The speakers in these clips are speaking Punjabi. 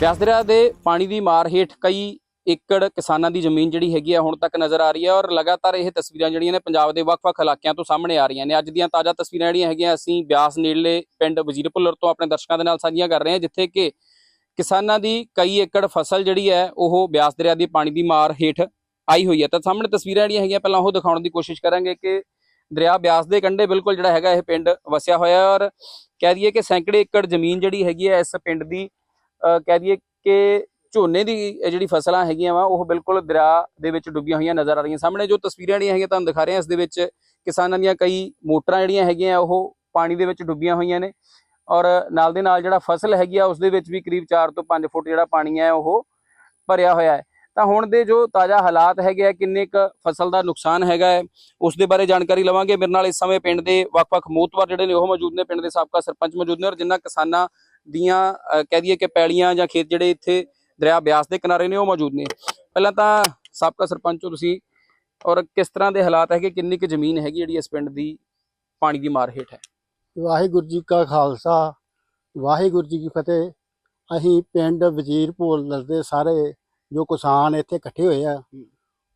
ਬਿਆਸ ਦਰਿਆ ਦੇ ਪਾਣੀ ਦੀ ਮਾਰ ਹੇਠ ਕਈ ਏਕੜ ਕਿਸਾਨਾਂ ਦੀ ਜ਼ਮੀਨ ਜਿਹੜੀ ਹੈਗੀ ਆ ਹੁਣ ਤੱਕ ਨਜ਼ਰ ਆ ਰਹੀ ਹੈ ਔਰ ਲਗਾਤਾਰ ਇਹ ਤਸਵੀਰਾਂ ਜਿਹੜੀਆਂ ਨੇ ਪੰਜਾਬ ਦੇ ਵੱਖ-ਵੱਖ ਇਲਾਕਿਆਂ ਤੋਂ ਸਾਹਮਣੇ ਆ ਰਹੀਆਂ ਨੇ। ਅੱਜ ਦੀਆਂ ਤਾਜ਼ਾ ਤਸਵੀਰਾਂ ਜਿਹੜੀਆਂ ਹੈਗੀਆਂ ਅਸੀਂ ਬਿਆਸ ਨੇੜਲੇ ਪਿੰਡ ਵਜ਼ੀਰਪੁਰ ਤੋਂ ਆਪਣੇ ਦਰਸ਼ਕਾਂ ਦੇ ਨਾਲ ਸਾਂਝੀਆਂ ਕਰ ਰਹੇ ਹਾਂ, ਜਿੱਥੇ ਕਿ ਕਿਸਾਨਾਂ ਦੀ ਕਈ ਏਕੜ ਫਸਲ ਜਿਹੜੀ ਹੈ, ਉਹ ਬਿਆਸ ਦਰਿਆ ਦੀ ਪਾਣੀ ਦੀ ਮਾਰ ਹੇਠ ਆਈ ਹੋਈ ਹੈ। ਤਾਂ ਸਾਹਮਣੇ ਤਸਵੀਰਾਂ ਜਿਹੜੀਆਂ ਹੈਗੀਆਂ, ਪਹਿਲਾਂ ਉਹ ਦਿਖਾਉਣ ਦੀ ਕੋਸ਼ਿਸ਼ ਕਰਾਂਗੇ ਕਿ ਦਰਿਆ ਬਿਆਸ ਦੇ ਕੰਢੇ ਬਿਲਕੁਲ ਜਿਹੜਾ ਹੈਗਾ ਇਹ ਪਿੰਡ ਵਸਿਆ ਹੋਇਆ ਔਰ ਕਹਿ ਦਈਏ ਕਿ ਸੈਂਕੜੇ ਏਕੜ ਜ਼ਮੀਨ ਜਿਹੜੀ ਹੈਗੀ ਹੈ, ਇਸ ਪਿੰਡ ਦੀ ਕਹਿ ਦਈਏ ਕਿ ਝੋਨੇ ਦੀ ਜਿਹੜੀ ਫਸਲਾਂ ਹੈਗੀਆਂ ਵਾ, ਉਹ ਬਿਲਕੁਲ ਦਰਿਆ ਦੇ ਵਿੱਚ ਡੁੱਬੀਆਂ ਹੋਈਆਂ ਨਜ਼ਰ ਆ ਰਹੀਆਂ। ਸਾਹਮਣੇ ਜੋ ਤਸਵੀਰਾਂ ਜਿਹੜੀਆਂ ਹੈਗੀਆਂ ਤੁਹਾਨੂੰ ਦਿਖਾ ਰਹੇ ਹਾਂ, ਇਸ ਦੇ ਵਿੱਚ ਕਿਸਾਨਾਂ ਦੀਆਂ ਕਈ ਮੋਟਰਾਂ ਜਿਹੜੀਆਂ ਹੈਗੀਆਂ, ਉਹ ਪਾਣੀ ਦੇ ਵਿੱਚ ਡੁੱਬੀਆਂ ਹੋਈਆਂ ਨੇ। ਔਰ ਨਾਲ ਦੇ ਨਾਲ ਜਿਹੜਾ ਫਸਲ ਹੈਗੀ ਆ, ਉਸ ਦੇ ਵਿੱਚ ਵੀ ਕਰੀਬ 4 ਤੋਂ 5 ਫੁੱਟ ਜਿਹੜਾ ਪਾਣੀ ਹੈ, ਉਹ ਭਰਿਆ ਹੋਇਆ ਹੈ। ਤਾਂ ਹੁਣ ਦੇ ਜੋ ਤਾਜ਼ਾ ਹਾਲਾਤ ਹੈਗੇ ਆ, ਕਿੰਨੇ ਕ ਫਸਲ ਦਾ ਨੁਕਸਾਨ ਹੈਗਾ ਹੈ, ਉਸ ਦੇ ਬਾਰੇ ਜਾਣਕਾਰੀ ਲਵਾਂਗੇ। ਮੇਰੇ ਨਾਲ ਇਸ ਸਮੇਂ ਪਿੰਡ ਦੇ ਵੱਖ-ਵੱਖ ਮੋਤਵਰ ਜਿਹੜੇ ਨੇ, ਉਹ ਮੌਜੂਦ ਨੇ। ਪਿੰਡ ਦੇ ਸਾਬਕਾ ਸਰਪੰਚ ਮੌਜੂਦ ਨੇ ਔਰ ਜਿਨ੍ਹਾਂ ਕਿਸਾਨਾਂ ਦੀਆਂ ਕਹਿ ਦਈਏ ਕਿ ਪੈਲੀਆਂ ਜਾਂ ਖੇਤ ਜਿਹੜੇ ਇੱਥੇ ਦਰਿਆ ਬਿਆਸ ਦੇ ਕਿਨਾਰੇ ਨੇ ਉਹ ਮੌਜੂਦ ਨੇ। ਪਹਿਲਾਂ ਤਾਂ ਸਾਬਕਾ ਸਰਪੰਚ ਹੋ ਤੁਸੀਂ ਔਰ ਕਿਸ ਤਰ੍ਹਾਂ ਦੇ ਹਾਲਾਤ ਹੈਗੇ ਕਿੰਨੀ ਕੁ ਜ਼ਮੀਨ ਹੈਗੀ ਜਿਹੜੀ ਇਸ ਪਿੰਡ ਦੀ ਪਾਣੀ ਦੀ ਮਾਰ ਹੇਠ ਹੈ? ਵਾਹਿਗੁਰੂ ਜੀ ਕਾ ਖਾਲਸਾ ਵਾਹਿਗੁਰੂ ਜੀ ਕੀ ਫਤਿਹ। ਅਸੀਂ ਪਿੰਡ ਵਜ਼ੀਰ ਭੁੱਲਰ ਦੇ ਸਾਰੇ ਜੋ ਕਿਸਾਨ ਇੱਥੇ ਇਕੱਠੇ ਹੋਏ ਆ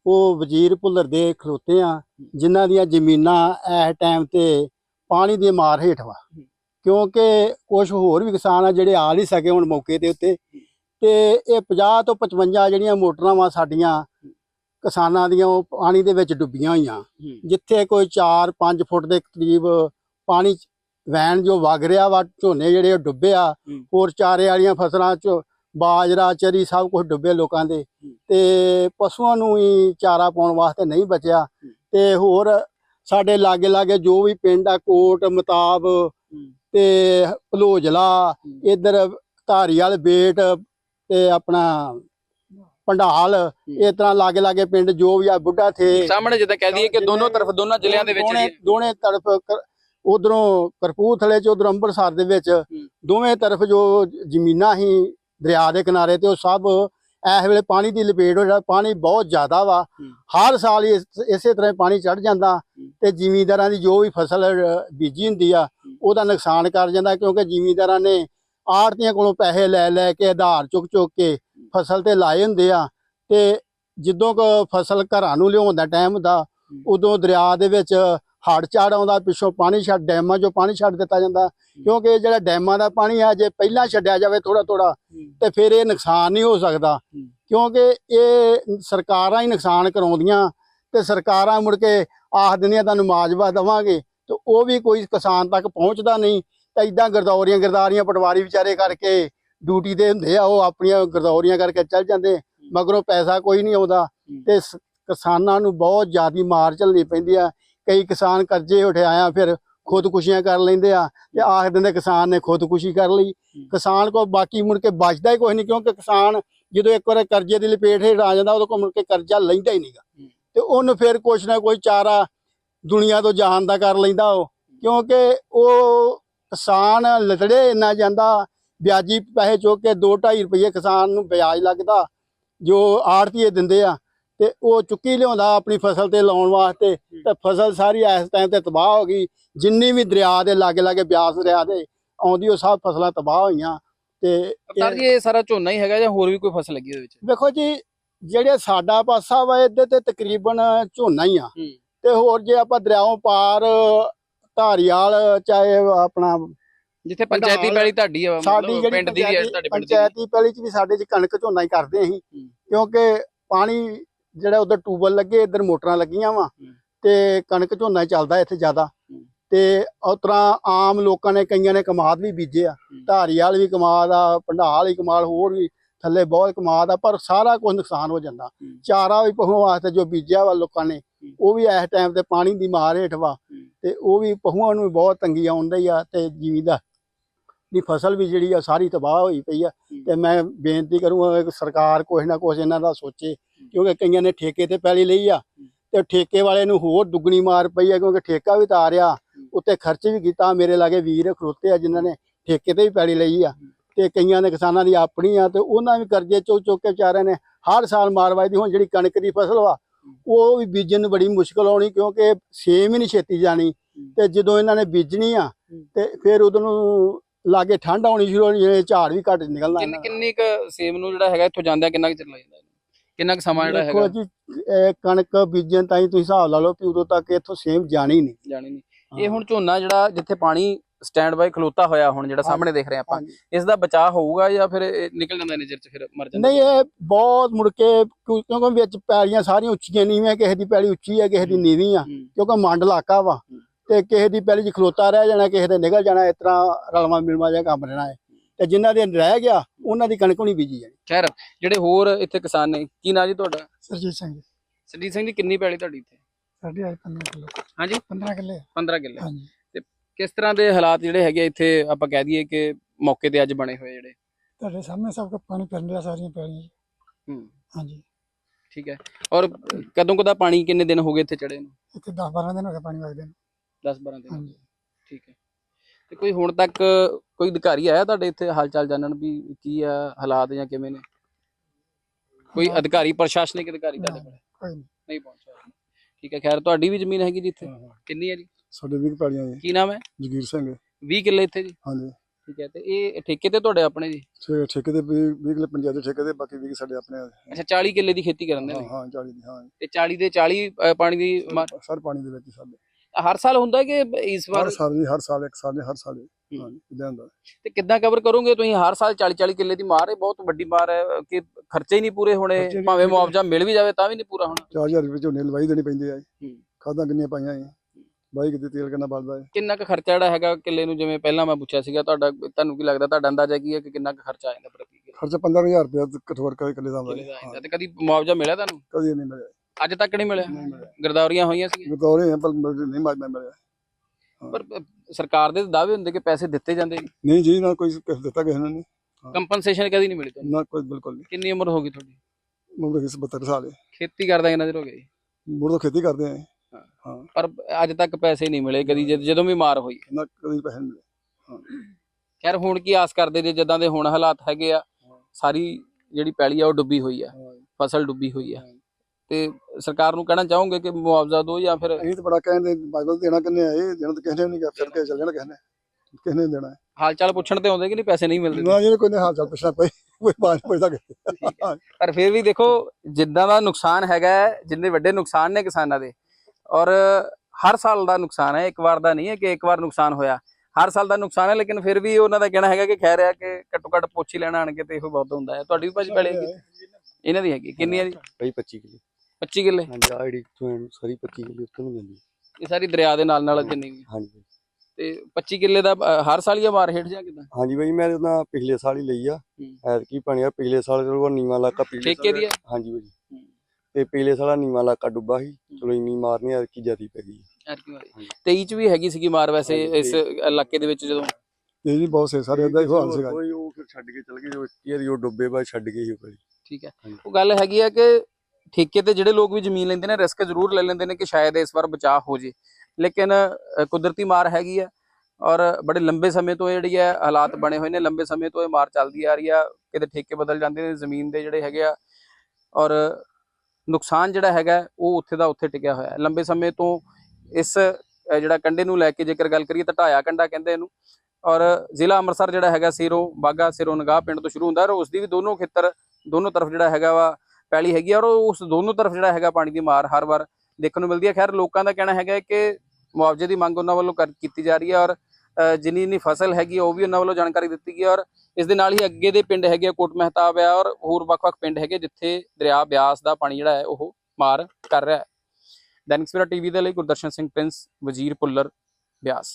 ਉਹ ਵਜ਼ੀਰ ਭੁੱਲਰ ਦੇ ਖਲੋਤੇ ਆ ਜਿਨ੍ਹਾਂ ਦੀਆਂ ਜ਼ਮੀਨਾਂ ਇਸ ਟਾਈਮ ਤੇ ਪਾਣੀ ਦੀ ਮਾਰ ਹੇਠ ਵਾ। ਕਿਉਂਕਿ ਕੁਝ ਹੋਰ ਵੀ ਕਿਸਾਨ ਆ ਜਿਹੜੇ ਆ ਨਹੀਂ ਸਕੇ ਹੁਣ ਮੌਕੇ ਦੇ ਉੱਤੇ। ਤੇ ਇਹ 50 ਤੋਂ 55 ਜਿਹੜੀਆਂ ਮੋਟਰਾਂ ਵਾ ਸਾਡੀਆਂ ਕਿਸਾਨਾਂ ਦੀਆਂ ਉਹ ਪਾਣੀ ਦੇ ਵਿੱਚ ਡੁੱਬੀਆਂ ਹੋਈਆਂ। ਜਿੱਥੇ ਕੋਈ 4-5 ਫੁੱਟ ਦੇ ਕਰੀਬ ਪਾਣੀ ਵੈਣ ਜੋ ਵਗ ਰਿਹਾ ਵਾ ਝੋਨੇ ਜਿਹੜੇ ਉਹ ਡੁੱਬੇ ਆ। ਹੋਰ ਚਾਰੇ ਵਾਲੀਆਂ ਫਸਲਾਂ ਚ ਬਾਜਰਾ ਚਰੀ ਸਭ ਕੁਝ ਡੁੱਬੇ ਲੋਕਾਂ ਦੇ। ਤੇ ਪਸ਼ੂਆਂ ਨੂੰ ਹੀ ਚਾਰਾ ਪਾਉਣ ਵਾਸਤੇ ਨਹੀਂ ਬਚਿਆ। ਤੇ ਹੋਰ ਸਾਡੇ ਲਾਗੇ ਲਾਗੇ ਜੋ ਵੀ ਪਿੰਡ ਆ ਕੋਟ ਮਤਾਬ ਤੇ ਭਲੋਜਲਾ ਇਧਰ ਧਾਰੀਵਾਲ ਬੇਟ ਤੇ ਆਪਣਾ ਪੰਡਾਲ ਇਸ ਤਰ੍ਹਾਂ ਲਾਗੇ ਲਾਗੇ ਪਿੰਡ ਜੋ ਵੀ ਆ ਬੁੱਢਾ ਥੇ ਸਾਹਮਣੇ ਜਿੱਦਾਂ ਕਹਿ ਦਈਏ ਕਿ ਦੋਨੋਂ ਤਰਫ ਦੋਨਾਂ ਜ਼ਿਲ੍ਹਿਆਂ ਦੇ ਵਿੱਚ ਦੋਨੇ ਤਰਫ ਉਧਰੋਂ ਕਰਪੂਰਥਲੇ ਚ ਉਧਰ ਅੰਮ੍ਰਿਤਸਰ ਦੇ ਵਿੱਚ ਦੋਵੇਂ ਤਰਫ ਜੋ ਜ਼ਮੀਨਾਂ ਹੀ ਦਰਿਆ ਦੇ ਕਿਨਾਰੇ ਤੇ ਉਹ ਸਭ ਇਸ ਵੇਲੇ ਪਾਣੀ ਦੀ ਲਪੇਟ ਹੋ ਜਾ ਪਾਣੀ ਬਹੁਤ ਜ਼ਿਆਦਾ ਵਾ। ਹਰ ਸਾਲ ਇਸ- ਤਰ੍ਹਾਂ ਪਾਣੀ ਚੜ ਜਾਂਦਾ ਤੇ ਜ਼ਿਮੀਂਦਾਰਾਂ ਦੀ ਜੋ ਵੀ ਫਸਲ ਬੀਜੀ ਹੁੰਦੀ ਆ ਉਹਦਾ ਨੁਕਸਾਨ ਕਰ ਜਾਂਦਾ ਕਿਉਂਕਿ ਜ਼ਿਮੀਂਦਾਰਾਂ ਨੇ ਆੜਤੀਆਂ ਕੋਲੋਂ ਪੈਸੇ ਲੈ ਲੈ ਕੇ ਆਧਾਰ ਚੁੱਕ ਚੁੱਕ ਕੇ ਫਸਲ ਤੇ ਲਾਏ ਹੁੰਦੇ ਆ ਤੇ ਜਦੋਂ ਕ ਫਸਲ ਘਰਾਂ ਨੂੰ ਲਿਆਉਣ ਦਾ ਟਾਈਮ ਹੁੰਦਾ ਉਦੋਂ ਦਰਿਆ ਦੇ ਵਿੱਚ ਹੜ ਚੜ ਆਉਂਦਾ ਪਿੱਛੋਂ ਪਾਣੀ ਛੱਡ ਡੈਮਾਂ 'ਚੋਂ ਪਾਣੀ ਛੱਡ ਦਿੱਤਾ ਜਾਂਦਾ। ਕਿਉਂਕਿ ਇਹ ਜਿਹੜਾ ਡੈਮਾਂ ਦਾ ਪਾਣੀ ਆ ਜੇ ਪਹਿਲਾਂ ਛੱਡਿਆ ਜਾਵੇ ਥੋੜਾ ਥੋੜਾ ਤੇ ਫਿਰ ਇਹ ਨੁਕਸਾਨ ਨਹੀਂ ਹੋ ਸਕਦਾ। ਕਿਉਂਕਿ ਇਹ ਸਰਕਾਰਾਂ ਹੀ ਨੁਕਸਾਨ ਕਰਾਉਂਦੀਆਂ ਤੇ ਸਰਕਾਰਾਂ ਮੁੜ ਕੇ ਆਖ ਦਿੰਦੀਆਂ ਤੁਹਾਨੂੰ ਮਾਜਵਾ ਦੇਵਾਂਗੇ। ਤੇ ਉਹ ਵੀ ਕੋਈ ਕਿਸਾਨ ਤੱਕ ਪਹੁੰਚਦਾ ਨਹੀਂ। ਤਾਂ ਇਦਾਂ ਗਰਦੌਰੀਆਂ ਗਰਦਾਰੀਆਂ ਪਟਵਾਰੀ ਵਿਚਾਰੇ ਕਰਕੇ ਡਿਊਟੀ ਤੇ ਹੁੰਦੇ ਆ ਉਹ ਆਪਣੀਆਂ ਗਰਦੌਰੀਆਂ ਕਰਕੇ ਚੱਲ ਜਾਂਦੇ। ਮਗਰੋਂ ਪੈਸਾ ਕੋਈ ਨਹੀਂ ਆਉਂਦਾ। ਤੇ ਕਿਸਾਨਾਂ ਨੂੰ ਬਹੁਤ ਜ਼ਿਆਦੀ ਮਾਰ ਝੱਲਣੀ ਪੈਂਦੀ ਆ। ਕਈ ਕਿਸਾਨ ਕਰਜ਼ੇ ਉਠਾਇਆ ਫਿਰ ਖੁਦਕੁਸ਼ੀਆਂ ਕਰ ਲੈਂਦੇ ਆ ਤੇ ਆਖ ਦਿੰਦੇ ਕਿਸਾਨ ਨੇ ਖੁਦਕੁਸ਼ੀ ਕਰ ਲਈ। ਕਿਸਾਨ ਕੋ ਬਾਕੀ ਮੁੜ ਕੇ ਬਚਦਾ ਹੀ ਕੁਝ ਨਹੀਂ ਕਿਉਂਕਿ ਕਿਸਾਨ ਜਦੋਂ ਇੱਕ ਵਾਰ ਕਰਜ਼ੇ ਦੀ ਲਪੇਟ ਹੇਠ ਆ ਜਾਂਦਾ ਉਦੋਂ ਕੋ ਮੁੜ ਕੇ ਕਰਜ਼ਾ ਲੈਂਦਾ ਹੀ ਨਹੀਂਗਾ। ਤੇ ਉਹਨੂੰ ਫਿਰ ਕੁਛ ਨਾ ਕੋਈ ਚਾਰਾ ਦੁਨੀਆ ਤੋਂ ਜਾਣ ਦਾ ਕਰ ਲੈਂਦਾ ਉਹ। ਕਿਉਂਕਿ ਉਹ ਕਿਸਾਨ ਲਟੜੇ ਇੰਨਾ ਜਾਂਦਾ ਵਿਆਜੀ ਪੈਸੇ ਚੁੱਕ ਕੇ 2.5 ਰੁਪਏ ਕਿਸਾਨ ਨੂੰ ਵਿਆਜ ਲੱਗਦਾ ਜੋ ਆੜਤੀਏ ਦਿੰਦੇ ਆ। ਤੇ ਉਹ ਚੁੱਕੀ ਲਿਆਉਂਦਾ ਆਪਣੀ ਫਸਲ ਤੇ ਲਾਉਣ ਵਾਸਤੇ ਤੇ ਫਸਲ ਸਾਰੀ ਇਸ ਟਾਈਮ ਤੇ ਤਬਾਹ ਹੋ ਗਈ ਜਿੰਨੀ ਵੀ ਦਰਿਆ ਦੇ ਲਾਗੇ ਲਾਗੇ ਬਿਆਸ ਦਰਿਆ ਦੇ ਆਉਂਦੀ ਉਹ ਸਭ ਫਸਲਾਂ ਤਬਾਹ ਹੋਈਆਂ ਤੇ ਸਰ ਜੀ ਇਹ ਸਾਰਾ ਝੋਨਾ ਹੀ ਹੈਗਾ ਜਾਂ ਹੋਰ ਵੀ ਕੋਈ ਫਸਲ ਲੱਗੀ ਉਹਦੇ ਵਿੱਚ ਵੇਖੋ ਜੀ ਜਿਹੜੇ ਸਾਡਾ ਪਾਸਾ ਵਾ ਇਹਦੇ ਤੇ ਤਕਰੀਬਨ ਝੋਨਾ ਹੀ ਆ। ਤੇ ਹੋਰ ਜੇ ਆਪਾਂ ਦਰਿਆਓਂ ਪਾਰ ਧਾਰੀਵਾਲ ਚਾਹੇ ਆਪਣਾ ਜਿੱਥੇ ਪੰਚਾਇਤੀ ਪੈਲੀ ਤੁਹਾਡੀ ਆ ਸਾਡੀ ਪਿੰਡ ਦੀ ਤੁਹਾਡੇ ਪਿੰਡ ਦੀ। ਪੰਚਾਇਤੀ ਪਹਿਲੀ ਚ ਵੀ ਸਾਡੇ ਚ ਕਣਕ ਝੋਨਾ ਹੀ ਕਰਦੇ ਅਸੀਂ। ਕਿਉਂਕਿ ਪਾਣੀ ਜਿਹੜਾ ਉਧਰ ਟੂਬਲ ਲੱਗੇ ਇੱਧਰ ਮੋਟਰਾਂ ਲੱਗੀਆਂ ਵਾ ਹੂੰ। ਤੇ ਕਣਕ ਝੋਨਾ ਹੀ ਚੱਲਦਾ ਇੱਥੇ ਜ਼ਿਆਦਾ ਹੂੰ। ਤੇ ਉਸ ਤਰ੍ਹਾਂ ਆਮ ਲੋਕਾਂ ਨੇ ਕਈਆਂ ਨੇ ਕਮਾਦ ਵੀ ਬੀਜੇ ਆ ਹੂੰ। ਧਾਰੀਵਾਲ ਵੀ ਕਮਾਦ ਆ ਪੰਡਾਲ ਵੀ ਕਮਾਲ ਹੋਰ ਵੀ ਥੱਲੇ ਬਹੁਤ ਕਮਾਦ ਆ ਪਰ ਸਾਰਾ ਕੁਝ ਨੁਕਸਾਨ ਹੋ ਜਾਂਦਾ ਹੂੰ। ਚਾਰਾ ਵੀ ਪਹੂ ਵਾਸਤੇ ਜੋ ਬੀਜਿਆ ਵਾ ਲੋਕਾਂ ਨੇ ਉਹ ਵੀ ਇਸ ਟਾਈਮ ਤੇ ਪਾਣੀ ਦੀ ਮਾਰ ਹੇਠ ਵਾ ਤੇ ਉਹ ਵੀ ਪਹੂਆਂ ਨੂੰ ਬਹੁਤ ਤੰਗੀ ਆਉਂਦੀ ਆ ਤੇ ਜ਼ਿਮੀਂਦਾਰ ਦੀ ਫਸਲ ਵੀ ਜਿਹੜੀ ਆ ਸਾਰੀ ਤਬਾਹ ਹੋਈ ਪਈ ਆ ਤੇ ਮੈਂ ਬੇਨਤੀ ਕਰੂੰਗਾ ਕਿ ਸਰਕਾਰ ਕੁਛ ਨਾ ਕੁਛ ਇਹਨਾਂ ਦਾ ਸੋਚੇ ਕਿਉਂਕਿ ਕਈਆਂ ਨੇ ਠੇਕੇ ਤੇ ਪੈਲੀ ਲਈ ਆ ਤੇ ਠੇਕੇ ਵਾਲੇ ਨੂੰ ਹੋਰ ਦੁੱਗਣੀ ਮਾਰ ਪਈ ਆ ਕਿਉਂਕਿ ਠੇਕਾ ਵੀ ਤਾਰਿਆ ਉੱਤੇ ਖਰਚ ਵੀ ਕੀਤਾ ਮੇਰੇ ਲਾਗੇ ਵੀਰ ਖਲੋਤੇ ਆ ਜਿਨ੍ਹਾਂ ਨੇ ਠੇਕੇ ਤੇ ਵੀ ਪੈਲੀ ਲਈ ਆ ਤੇ ਕਈਆਂ ਨੇ ਕਿਸਾਨਾਂ ਦੀ ਆਪਣੀ ਆ ਤੇ ਉਹਨਾਂ ਵੀ ਕਰਜ਼ੇ ਚੁੱਕ ਚੁੱਕ ਕੇ ਵਿਚਾਰਿਆਂ ਨੇ ਹਰ ਸਾਲ ਮਾਰ ਵੱਜਦੀ ਹੁਣ ਜਿਹੜੀ ਕਣਕ ਦੀ ਫਸਲ ਵਾ ਉਹ ਵੀ ਬੀਜਣ ਨੂੰ ਬੜੀ ਮੁਸ਼ਕਲ ਆਉਣੀ ਕਿਉਂਕਿ ਸੇਮ ਹੀ ਨਹੀਂ ਛੇਤੀ ਜਾਣੀ ਤੇ ਜਦੋਂ ਇਹਨਾਂ ਨੇ ਬੀਜਣੀ ਆ ਤੇ ਫਿਰ ਉਦੋਂ ਨੂੰ ਲਾਗੇ ਠੰਡ ਆਉਣੀ ਸ਼ੁਰੂ ਹੋ ਜਾਣੀ ਝਾੜ ਵੀ ਘੱਟ ਨਿਕਲਣਾ ਕਿੰਨੀ ਇਹਨਾਂ ਦਾ। ਕਿੰਨੀ ਕੁ ਸੇਬ ਨੂੰ ਜਿਹੜਾ ਹੈਗਾ ਇੱਥੋਂ ਜਾਂਦਿਆਂ ਕਿੰਨਾ ਕੁ ਚਿਰ ਲੱਗ ਜਾਂਦਾ? ਕਿੰਨਾ ਕੁ ਸਮਾਂ ਜਿਹੜਾ ਦੇਖੋ ਹੈਗਾ ਜੀ ਇਹ ਕਣਕ ਬੀਜਣ ਤਾਈਂ ਤੁਸੀਂ ਹਿਸਾਬ ਲਾ ਲਓ ਵੀ ਉਦੋਂ ਤੱਕ ਇੱਥੋਂ ਸੇਮ ਜਾਣੀ ਨਹੀਂ ਜਾਣੀ ਨਹੀਂ ਇਹ ਹੁਣ ਝੋਨਾ ਜਿਹੜਾ ਜਿੱਥੇ ਪਾਣੀ ਸਟੈਂਡ ਬਾਈ ਖਲੋਤਾ ਹੋਇਆ ਹੁਣ ਜਿਹੜਾ ਸਾਹਮਣੇ ਦੇਖ ਰਹੇ ਆਪਾਂ ਹਾਂਜੀ। ਇਸ ਦਾ ਬਚਾਅ ਹੋਊਗਾ ਜਾਂ ਫਿਰ ਇਹ ਨਿਕਲ ਜਾਂਦਾ ਨਜ਼ਰ ਚ ਫਿਰ ਮਰ ਜਾਂਦਾ ਨਹੀਂ ਇਹ ਬਹੁਤ ਮੁੜ ਕੇ ਕਿਉਂ- ਕਿਉਂਕਿ ਵਿੱਚ ਪੈਲੀਆਂ ਸਾਰੀਆਂ ਉੱਚੀਆਂ ਨੀਵੀਆਂ ਕਿਸੇ ਦੀ ਪੈਲੀ ਉੱਚੀ ਹੈ ਕਿਸੇ ਦੀ ਨੀਵੀਂ ਆ ਹੂੰ। ਕਿਉਂਕਿ ਮੰਡ ਇਲਾਕਾ ਵਾ ਹੂੰ। ਤੇ ਕਿਸੇ ਦੀ ਪੈਲੀ 'ਚ ਖਲੋਤਾ ਰਹਿ ਜਾਣਾ ਕਿਸੇ ਦੇ ਨਿਕਲ ਜਾਣਾ ਇਸ ਤਰ੍ਹਾਂ ਰਲਵਾ ਮਿਲਵਾ ਜਿਹਾ ਕੰਮ ਰਹਿਣਾ ਹੈ। ਤੇ ਜਿਨ੍ਹਾਂ ਦੇ ਰਹਿ ਗਿਆ ਉਹਨਾਂ ਦੀ ਕਣਕ ਨਹੀਂ ਬੀਜੀ ਜਾਣੀ। ਖੈਰ ਜਿਹੜੇ ਹੋਰ ਇੱਥੇ ਕਿਸਾਨ ਨੇ ਕੀ ਨਾਂ ਜੀ ਤੁਹਾਡਾ? ਸਰਜੀਤ ਸਿੰਘ ਜੀ। ਸਰਜੀਤ ਸਿੰਘ ਜੀ ਕਿੰਨੀ ਪੈਲੀ ਤੁਹਾਡੀ ਇੱਥੇ? ਸਾਡੀ ਆਈ 15 ਕਿਲੋ। ਹਾਂਜੀ? 15 ਕਿੱਲੇ 15 ਕਿੱਲੇ। ਹਾਂਜੀ। ਕਿਸ ਤਰ੍ਹਾਂ ਦੇ ਹਾਲਾਤ ਜਿਹੜੇ ਹੈਗੇ ਇੱਥੇ ਆਪਾਂ ਕਹਿ ਦਈਏ ਕਿ ਮੌਕੇ ਤੇ ਅੱਜ ਬਣੇ ਹੋਏ ਜਿਹੜੇ? ਤੁਹਾਡੇ ਸਾਹਮਣੇ ਸਭ ਕੁ ਪਾਣੀ ਫਿਰਨ ਰਿਹਾ ਸਾਰੀਆਂ ਪੈਲੀਆਂ। ਹੂੰ। ਹਾਂਜੀ। ਠੀਕ ਹੈ। ਔਰ ਕਦੋਂ ਕਦਾ ਪਾਣੀ ਕਿੰਨੇ ਦਿਨ ਹੋ ਗਏ ਇੱਥੇ ਚੜੇ ਨੂੰ? ਇੱਥੇ 10 12 ਦਿਨ ਹੋ ਗਏ ਪਾਣੀ ਵਗਦੇ ਨੂੰ। 10 12 ਦਿਨ ਹਾਂਜੀ। ਠੀਕ ਹੈ। ਤੇ ਕੋਈ ਹੁਣ ਤੱਕ ਕੋਈ ਅਧਿਕਾਰੀ ਆਇਆ ਤੁਹਾਡੇ ਇੱਥੇ ਹਾਲ ਚਾਲ ਜਾਣਨ ਵੀ ਕੀ ਆ ਹਾਲਾਤ ਜਾਂ ਕਿਵੇਂ ਨੇ? ਕੋਈ ਹਾਂ। ਅਧਿਕਾਰੀ ਪ੍ਰਸ਼ਾਸਨਿਕ ਅਧਿਕਾਰੀ ਤੁਹਾਡੇ ਕੋਲ? ਕੋਈ ਨਹੀਂ। ਨਹੀਂ ਪਹੁੰਚਿਆ। ਠੀਕ ਹੈ ਖੈਰ ਤੁਹਾਡੀ ਵੀ ਜ਼ਮੀਨ ਹੈਗੀ ਜੀ ਇੱਥੇ? ਕਿੰਨੀ ਹੈ ਜੀ? ਸਾਡੇ ਵੀ ਪੈਲੀਆਂ ਜੀ। ਕੀ ਨਾਮ ਹੈ? ਜਗੀਰ ਸਿੰਘ 20 ਕਿੱਲੇ ਇੱਥੇ ਜੀ? ਹਾਂਜੀ। ਠੀਕ ਹੈ ਤੇ ਇਹ ਠੇਕੇ ਤੇ ਤੁਹਾਡੇ ਆਪਣੇ ਜੀ? ਠੇ- ਠੇਕੇ ਦੇ 20 ਕਿਲੇ ਪੰਚਾਇਤ ਦੇ ਠੇਕੇ ਦੇ ਬਾਕੀ 20 ਸਾਡੇ ਆਪਣੇ ਆ। ਅੱਛਾ 40 ਕਿੱਲੇ ਦੀ ਖੇਤੀ ਕਰਨ ਦੇ ਹਾਂ ਨੇ ਹਾਂ 40 ਦੀ ਹਾਂ। ਤੇ 40 ਦੇ 40 ਅ, ਪਾਣੀ ਦੀ ਮਾ- ਸਰ ਪਾਣੀ ਦੇ ਵਿੱਚ ਸਾਡੇ। ਹਰ ਸਾਲ ਹੁੰਦਾ ਕਿ ਇਸ ਵਾਰ? ਹਰ ਸਾਲ ਜੀ ਹਰ ਸਾਲ ਇੱਕ ਸਾਲ ਨਹੀਂ ਹਰ ਸਾਲ ਹੂੰ। ਹਾਂ ਇਦਾਂ ਹੁੰਦਾ। ਤੇ ਕਿੱਦਾਂ ਕਵਰ ਕਰੋਗੇ ਤੁਸੀਂ? ਹਰ ਸਾਲ 40 40 ਕਿੱਲੇ ਦੀ ਮਾਰ ਹੈ ਬਹੁਤ ਵੱਡੀ ਮਾਰ ਹੈ ਕਿ ਖਰਚੇ ਹੀ ਨਹੀਂ ਪੂਰੇ ਹੋਣੇ ਭਾਵੇਂ। ਮੁਆਵਜ਼ਾ ਮਿਲ ਵੀ ਜਾਵੇ ਤਾਂ ਵੀ ਨਹੀਂ ਪੂਰਾ ਹੋਣਾ। 4000 ਰੁਪਏ ਝੋਨੇ ਲਵਾਈ ਦੇਣੀ ਪੈਂਦੀ ਆ। ਖਾਦਾਂ ਕਿੰਨੀਆਂ ਪਾਈਆਂ ਜੀ। ਬਾਈ ਕਿਤੇ ਤੇਲ ਕਿੰਨਾ ਬਲਦਾ ਹੈ ਕਿੰਨਾ ਕੁ ਖਰਚਾ ਜਿਹੜਾ ਹੈਗਾ ਕਿੱਲੇ ਨੂੰ ਜਿਵੇਂ ਪਹਿਲਾਂ ਮੈਂ ਪੁੱਛਿਆ ਸੀਗਾ ਤੁਹਾਡਾ ਤੁਹਾਨੂੰ ਕੀ ਲੱਗਦਾ ਤੁਹਾਡਾ ਅੰਦਾਜ਼ਾ ਕੀ ਹੈ ਕਿ ਕਿੰਨਾ ਕੁ ਖਰਚਾ ਆਏਗਾ ਪ੍ਰਤੀ ਕਿੱਲੇ? ਖਰਚਾ 15000 ਰੁਪਏ ਕਠੋਰ ਕਰੇ ਕਿੱਲੇ ਦਾ ਆਉਂਦਾ ਤੇ ਕਦੀ ਮੁਆਵਜ਼ਾ ਮਿਲਿਆ ਤੁਹਾਨੂੰ? ਕਦੀ ਨਹੀਂ ਮਿਲਿਆ। ਅੱਜ ਤੱਕ ਨਹੀਂ ਮਿਲਿਆ? ਨਹੀਂ ਮਿਲਿਆ। ਗਰਦੌਰੀਆਂ ਹੋਈਆਂ ਸੀ ਗਤੌਰੇ ਆ ਪਰ ਨਹੀਂ ਮਾਜ ਮਿਲਿਆ। ਪਰ ਅ, ਸਰਕਾਰ ਦੇ ਦਾਅਵੇ ਹੁੰਦੇ ਕਿ ਪੈਸੇ ਦਿੱਤੇ ਜਾਂਦੇ ਨਹੀਂ। ਜੀ ਨਾ ਕੋਈ ਕਿਸੇ ਦਿੱਤਾ ਕਿਸੇ ਨੇ ਨਹੀਂ। ਕੰਪਨਸੇਸ਼ਨ ਕਦੀ ਨਹੀਂ ਮਿਲੀ ਤੁਹਾਨੂੰ? ਨਾ ਕੋਈ ਬਿਲਕੁਲ ਨਹੀਂ। ਕਿੰਨੀ ਉਮਰ ਹੋ ਗਈ ਤੁਹਾਡੀ? ਮੁੰਡੇ ਕਿਸ 72 ਸਾਲ ਹੈ। ਖੇਤੀ ਕਰਦਾ ਹੋ ਗਿਆ ਜੀ? ਮੁੜ ਤੋਂ ਖੇਤੀ ਕਰਦੇ ਆ। ਹਾਂ। ਹਾਂ। ਪਰ ਅੱਜ ਤੱਕ ਪੈਸੇ ਨਹੀਂ ਮਿਲੇ ਕਦੀ ਜਦ- ਜਦੋਂ ਵੀ ਮਾਰ ਹੋਈ। ਨਾ ਕਦੀ ਪੈਸੇ ਨਹੀਂ ਮਿਲੇ। ਖੈਰ ਹੁਣ ਕੀ ਆਸ ਕਰਦੇ ਜੇ ਜਦਾਂ ਦੇ ਹੁਣ ਹਾਲਾਤ ਹੈਗੇ ਆ ਸਾਰੀ ਜਿਹੜੀ ਪੈਲੀ ਆ ਉਹ ਡੁੱਬੀ ਹੋਈ ਆ। ਫਸਲ ਡੁੱਬੀ ਹੋਈ ਆ। ਤੇ ਸਰਕਾਰ ਨੂੰ ਕਹਿਣਾ ਚਾਹੋਗੇ ਕਿ ਮੁਆਵਜ਼ਾ ਦਿਓ ਜਾਂ ਫਿਰ ਅਸੀਂ ਤਾਂ ਬੜਾ ਕਹਿੰਦੇ ਬਾਈਬਲ ਦੇਣਾ ਕਿੰਨੇ ਆ ਇਹ ਦੇਣਾ ਤਾਂ ਕਿਸੇ ਨੇ ਨਹੀਂ ਫਿਰ ਕੇ ਚੱਲ ਜਾਣਾ ਕਿਸੇ ਨੇ ਕਿਸੇ ਨੇ ਦੇਣਾ। ਹਾਲ ਚਾਲ ਪੁੱਛਣ ਤੇ ਆਉਂਦੇ ਕਿ ਨਹੀਂ ਪੈਸੇ ਨਹੀਂ ਮਿਲਦੇ ਨਾ ਜਿਹਨੇ ਕੋਈ ਨੇ ਹਾਲ ਚਾਲ ਪੁੱਛਣਾ ਪਈ ਕੋਈ ਬਾਤ ਪੁੱਛਦਾ ਕਿ ਪਰ ਫਿਰ ਵੀ ਦੇਖੋ ਜਿੱਦਾਂ ਦਾ ਨੁਕਸਾਨ ਹੈਗਾ ਹੈ, ਜਿੰਨੇ ਵੱਡੇ ਨੁਕਸਾਨ ਨੇ ਕਿਸਾਨਾਂ ਦੇ ਔਰ ਹਰ ਸਾਲ ਦਾ ਨੁਕਸਾਨ ਹੈ ਇੱਕ ਵਾਰ ਦਾ ਨਹੀਂ ਹੈ ਕਿ ਇੱਕ ਵਾਰ ਨੁਕਸਾਨ ਹੋਇਆ। ਹਰ ਸਾਲ ਦਾ ਨੁਕਸਾਨ ਹੈ ਲੇਕਿਨ ਫਿਰ ਵੀ ਉਹਨਾਂ ਦਾ ਕਹਿਣਾ ਹੈਗਾ ਕਿ ਖੈਰ ਹੈ ਕਿ ਘੱਟੋ ਘੱਟ ਪੁੱਛ ਹੀ ਲੈਣ ਆਣਗੇ ਤੇ ਇਹੋ ਬਹੁਤ ਹੁੰਦਾ ਹੈ। ਤੁਹਾਡੀ ਵੀ ਭਾਜੀ ਪੈਲੀ ਹੈਗੀ? ਇਹਨਾਂ ਦੀ ਹੈਗੀ ਕਿੰਨੀ ਹੈ ਜੀ ਭਾਈ 25 ਕਿਲੋ। 25 ਕਿੱਲੇ? ਹਾਂਜੀ ਆਈਡੀ ਤੋਂ ਸਾਰੀ 25 ਕਿਲੋ ਉੱਤੋਂ ਨੂੰ ਜਾਂਦੀ ਇਹ ਸਾਰੀ ਦਰਿਆ ਦੇ ਨਾਲ ਨਾਲ ਜਿੰਨੀ ਵੀ। ਹਾਂਜੀ। ਤੇ 25 ਕਿੱਲੇ ਦਾ ਅ, ਹਰ ਸਾਲ ਹੀ ਆ ਮਾਰ ਹੇਠ ਜਾਂ ਕਿਦਾਂ? ਹਾਂਜੀ ਭਾਈ ਮੈਂ ਉਹਦਾ ਪਿਛਲੇ ਸਾਲ ਹੀ ਲਈ ਆ। ਐਤਕੀ ਬਣਿਆ ਪਿਛਲੇ ਸਾਲ ਚਲੋ ਨੀਵਾ ਇਲਾਕਾ ਪਿਛਲੇ ਠੇਕੇ ਦੀ? ਹਾਂਜੀ ਹੂੰ। ਤੇ ਪਿਛਲੇ ਸਾਲ ਨੀਵਾ ਇਲਾਕਾ ਡੁੱਬਾ ਸੀ। ਚਲੋ ਇੰਨੀ ਮਾਰ ਨਹੀਂ ਐਤਕੀ ਜਿਆਦੀ ਪੈ ਗਈ ਐਤਕੀ ਵਾਰੀ 23 ਚ ਵੀ ਹੈਗੀ ਸੀਗੀ ਮਾਰ ਵੈਸੇ ਹਾਂਜੀ, ਇਸ ਇਲਾਕੇ ਦੇ ਵਿੱਚ ਜਦੋਂ? ਇਹ ਜੀ ਬਹੁਤ ਸੇ ਸਾਰੇ ਇਦਾਂ ਹੀ ਹਾਲ ਸੀਗਾ। ਕੋਈ ਉਹ ਫਿਰ ਛੱਡ ਕੇ ਚਲ ਗਏ ਜੋ ਯਾਰ ਉਹ ਡੁੱਬੇ ਬਾਅਦ ਛੱਡ ਗਏ ਸੀ ਉਹ ਭਾਈ ਠੀਕ ਹੈ। ਹਾਂਜੀ। ਉਹ ਗੱਲ ਹੈਗੀ ਆ ਕਿ ਠੇਕੇ ਤੇ ਜਿਹੜੇ ਲੋਕ ਵੀ ਜ਼ਮੀਨ ਲੈਂਦੇ ਨੇ ਰਿਸਕ ਜ਼ਰੂਰ ਲੈ ਲੈਂਦੇ ਨੇ ਕਿ ਸ਼ਾਇਦ ਇਸ ਵਾਰ ਬਚਾਅ ਹੋ ਜੇ। ਲੇਕਿਨ ਕੁਦਰਤੀ ਮਾਰ ਹੈਗੀ ਆ ਔਰ ਬੜੇ ਲੰਬੇ ਸਮੇਂ ਤੋਂ ਇਹ ਜਿਹੜੀ ਹੈ ਹਾਲਾਤ ਬਣੇ ਹੋਏ ਨੇ, ਲੰਬੇ ਸਮੇਂ ਤੋਂ ਇਹ ਮਾਰ ਚੱਲਦੀ ਆ ਰਹੀ ਆ। ਕਿਤੇ ਠੇਕੇ ਬਦਲ ਜਾਂਦੇ ਨੇ, ਜ਼ਮੀਨ ਦੇ ਜਿਹੜੇ ਹੈਗੇ ਆ ਔਰ ਨੁਕਸਾਨ ਜਿਹੜਾ ਹੈਗਾ, ਉਹ ਉੱਥੇ ਦਾ ਉੱਥੇ ਟਿਕਿਆ ਹੋਇਆ। ਲੰਬੇ ਸਮੇਂ ਤੋਂ ਇਸ ਜਿਹੜਾ ਕੰਡੇ ਨੂੰ ਲੈ ਕੇ ਜੇਕਰ ਗੱਲ ਕਰੀਏ ਤਾਂ ਢਾਇਆ ਕੰਡਾ ਕਹਿੰਦੇ ਇਹਨੂੰ। ਔਰ ਜ਼ਿਲ੍ਹਾ ਅੰਮ੍ਰਿਤਸਰ ਜਿਹੜਾ ਹੈਗਾ ਸਿਰੋਂ ਬਾਗਾ ਸਿਰੋਂ ਨਗਾਹ ਪਿੰਡ ਤੋਂ ਸ਼ੁਰੂ ਹੁੰਦਾ ਔਰ ਉਸ ਦੀ ਵੀ ਦੋਨੋਂ ਖੇਤਰ, ਦੋਨੋਂ ਤਰਫ ਜਿਹੜਾ ਹੈਗਾ ਵਾ ਪੈਲੀ ਹੈਗੀ ਆ ਔਰ ਉਸ ਦੋਨੋਂ ਤਰਫ ਜਿਹੜਾ ਹੈਗਾ ਪਾਣੀ ਦੀ ਮਾਰ ਹਰ ਵਾਰ ਦੇਖਣ ਨੂੰ ਮਿਲਦੀ ਹੈ ਖੈਰ ਲੋਕਾਂ ਦਾ ਕਹਿਣਾ ਹੈਗਾ ਕਿ ਮੁਆਵਜ਼ੇ ਦੀ ਮੰਗ ਉਹਨਾਂ ਵੱਲੋਂ ਕਰ- ਕੀਤੀ ਜਾ ਰਹੀ ਹੈ ਔਰ ਜਿੰਨੀ ਜਿੰਨੀ ਫਸਲ ਹੈਗੀ ਉਹ ਵੀ ਉਹਨਾਂ ਵੱਲੋਂ ਜਾਣਕਾਰੀ ਦਿੱਤੀ ਗਈ ਹੈ ਔਰ ਇਸ ਦੇ ਨਾਲ ਹੀ ਅੱਗੇ ਦੇ ਪਿੰਡ ਹੈਗੇ ਆ, ਕੋਟ ਮਹਿਤਾਬ ਆ ਔਰ ਹੋਰ ਵੱਖ-ਵੱਖ ਪਿੰਡ ਹੈਗੇ ਜਿੱਥੇ ਦਰਿਆ ਬਿਆਸ ਦਾ ਪਾਣੀ ਜਿਹੜਾ ਹੈ ਉਹ ਮਾਰ ਕਰ ਰਿਹਾ ਹੈ। ਦੈਨਿਕ ਸਵੇਰਾ ਟੀਵੀ ਦੇ ਲਈ ਗੁਰਦਰਸ਼ਨ ਸਿੰਘ ਪ੍ਰਿੰਸ ਵਜ਼ੀਰ ਪੁੱਲਰ ਬਿਆਸ।